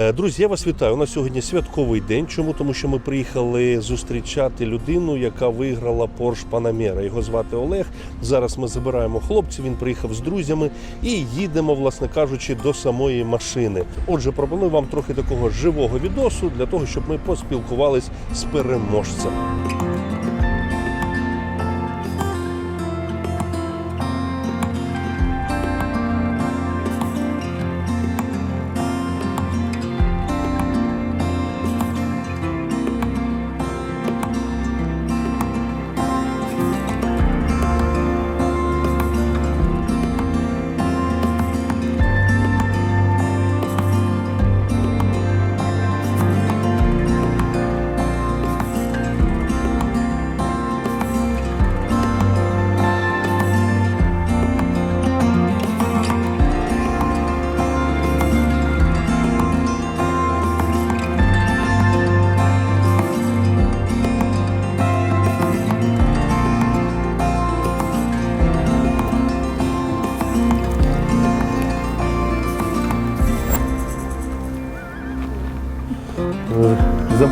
Е, Друзі, я вас вітаю. У нас сьогодні святковий день. Чому? Тому що ми приїхали зустрічати людину, яка виграла Porsche Panamera. Його звати Олег. Зараз ми забираємо хлопців. Він приїхав з друзями і їдемо, власне кажучи, до самої машини. Отже, пропоную вам трохи такого живого відосу для того, щоб ми поспілкувались з переможцем.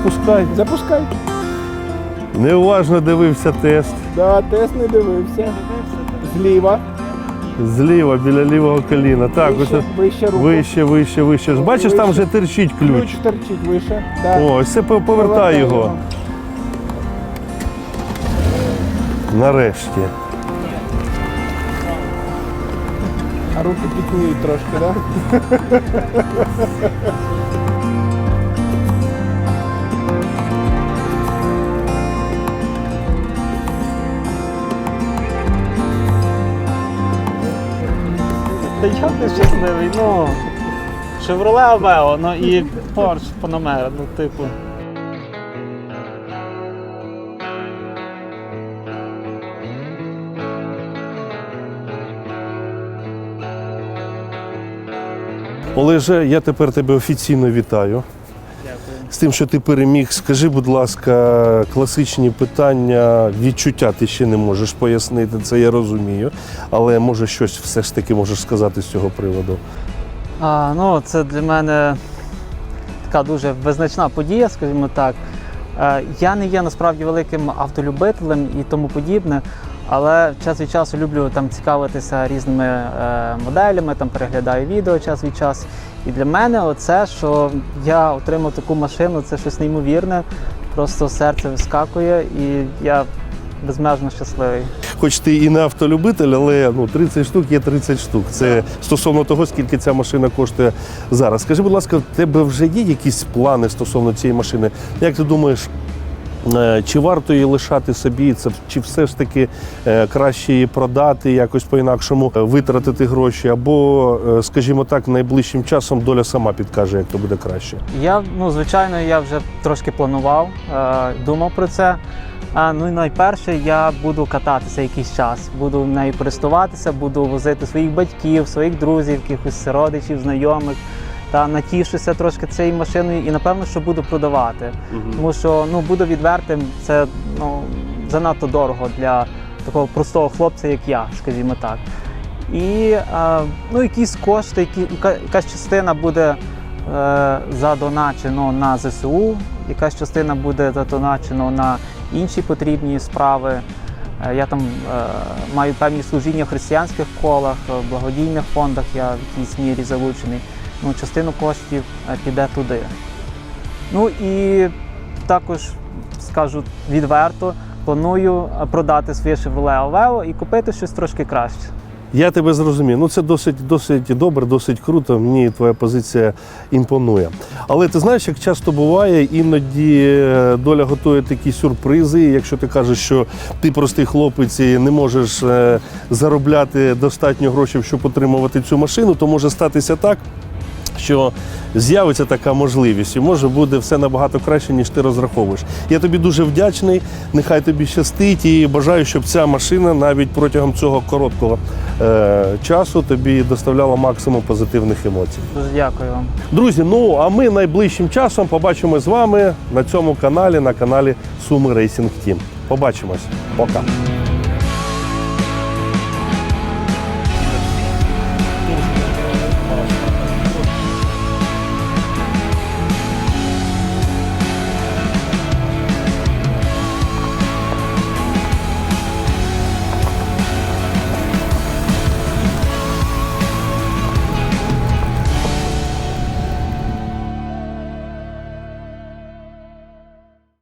Запускай. Запускай. Неуважно дивився тест. Да, тест не дивився. Зліва. Зліва біля лівого коліна. Так, вище, ось вище руку. вище, вище, вище. Бачиш, там вже терчить ключ. Ключ торчить вище. Да. О, все по- повертай його. Нарешті. А руки пікують трошки, так? Да? Я не щасливий, ну. Шевроле Авео, ну і Порш Panamera, ну типу. Олеже, я тепер тебе офіційно вітаю. З тим, що ти переміг, скажи, будь ласка, класичні питання, відчуття ти ще не можеш пояснити, це я розумію. Але може щось все ж таки можеш сказати з цього приводу. А, ну, це для мене така дуже визначна подія, скажімо так. Е, Я не є насправді великим автолюбителем і тому подібне, але час від часу люблю там цікавитися різними е, моделями, там переглядаю відео час від часу. І для мене оце, що я отримав таку машину, це щось неймовірне. Просто серце вискакує і я безмежно щасливий. Хоч ти і не автолюбитель, але ну 30 штук є 30 штук. Це стосовно того, скільки ця машина коштує зараз. Скажи, будь ласка, в тебе вже є якісь плани стосовно цієї машини? Як ти думаєш? Е, Чи варто її лишати собі, це чи все ж таки е, краще її продати, якось по-інакшому е, витратити гроші, або, скажімо так, найближчим часом доля сама підкаже, як то буде краще. Я, ну, звичайно, я вже трошки планував, думав про це. А, ну і найперше, я буду кататися якийсь час, буду нею користуватися, буду возити своїх батьків, своїх друзів, якихось родичів, знайомих. Та натішуся трошки цією машиною і напевно, що буду продавати. Тому що ну буду відвертим, це ну занадто дорого для такого простого хлопця, як я, скажімо так. І е, ну, якісь кошти, які, якась частина буде е, задоначено на ЗСУ, якась частина буде задоначено на інші потрібні справи. Е, Я там е, маю певні служіння в християнських колах, в благодійних фондах я в якійсь мірі залучений. Ну, частину коштів е, піде туди. Ну і також скажу відверто, планую е, продати своє Chevrolet Aveo і купити щось трошки краще. Я тебе зрозумів. Ну це досить, досить добре, досить круто. Мені твоя позиція імпонує. Але ти знаєш, як часто буває, іноді е, доля готує такі сюрпризи. Якщо ти кажеш, що ти простий хлопець і не можеш заробляти достатньо грошей, щоб отримувати цю машину, то може статися так. Що з'явиться така можливість, і може буде все набагато краще, ніж ти розраховуєш. Я тобі дуже вдячний. Нехай тобі щастить і бажаю, щоб ця машина навіть протягом цього короткого е, часу тобі доставляла максимум позитивних емоцій. Дуже дякую вам. Друзі, ну а ми найближчим часом побачимо з вами на цьому каналі, на каналі Суми Рейсінг Тім. Побачимось. Пока.